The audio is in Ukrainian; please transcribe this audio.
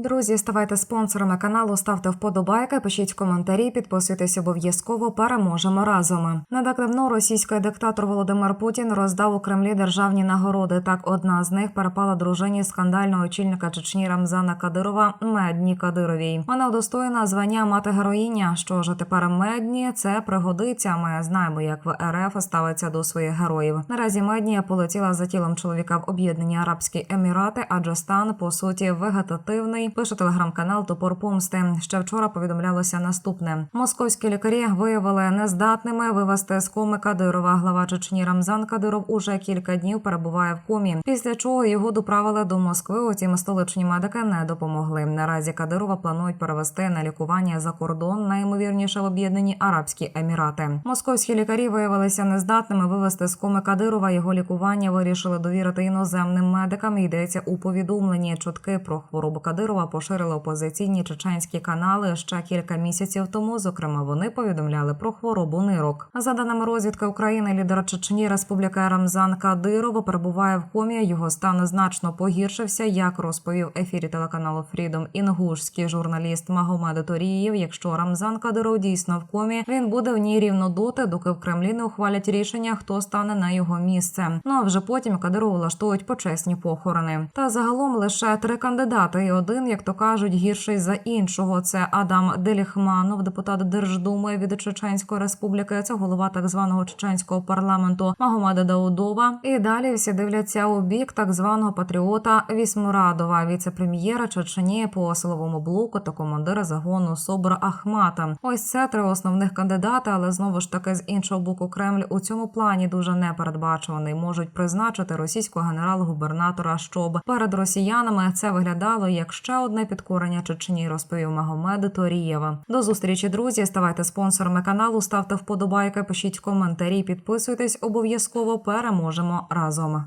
Друзі, ставайте спонсорами каналу, ставте вподобайки, пишіть коментарі, підписуйтесь обов'язково. Переможемо разом. Не так давно російський диктатор Володимир Путін роздав у Кремлі державні нагороди. Так, одна з них перепала дружині скандального очільника Чечні Рамзана Кадирова Медні Кадировій. Вона удостоєна звання мати героїня. Що ж тепер медні це пригодиться. Ми знаємо, як в РФ ставиться до своїх героїв. Наразі медні полетіла за тілом чоловіка в Об'єднані Арабські Емірати, адже стан по суті вегетативний. Пише телеграм-канал Топор Помсти. Ще вчора повідомлялося наступне: московські лікарі виявили нездатними вивести з коми Кадирова. Глава Чечні Рамзан Кадиров уже кілька днів перебуває в комі. Після чого його доправили до Москви. Утім, столичні медики не допомогли. Наразі Кадирова планують перевести на лікування за кордон, найімовірніше в Об'єднані Арабські Емірати. Московські лікарі виявилися нездатними вивести з коми Кадирова. Його лікування вирішили довірити іноземним медикам. Йдеться у повідомленні. Чутки про хворобу Кадирова поширили опозиційні чеченські канали ще кілька місяців тому. Зокрема, вони повідомляли про хворобу нирок. За даними розвідки України, лідер Чечні Республіка Рамзан Кадиров перебуває в комі. Його стан значно погіршився. Як розповів ефірі телеканалу Фрідом інгушський журналіст Магомед Торієв. Якщо Рамзан Кадиров дійсно в комі, він буде в ній рівно доти, доки в Кремлі не ухвалять рішення, хто стане на його місце. Ну а вже потім Кадирову влаштують почесні похорони. Та загалом лише три кандидати, і один, як то кажуть, гірший за іншого. Це Адам Деліхманов, депутат Держдуми від Чеченської республіки. Це голова так званого чеченського парламенту Магомеда Даудова. І далі всі дивляться у бік так званого патріота Вісмурадова, віце-прем'єра Чечені по силовому блоку та командира загону Собра Ахмата. Ось це три основних кандидати, але знову ж таки з іншого боку Кремль у цьому плані дуже непередбачуваний. Можуть призначити російського генерал-губернатора, щоб перед росіянами це виглядало як ще одне підкорення Чечні, розповів Магомед Торієва. До зустрічі, друзі. Ставайте спонсорами каналу, ставте вподобайки, пишіть коментарі, підписуйтесь. Обов'язково переможемо разом.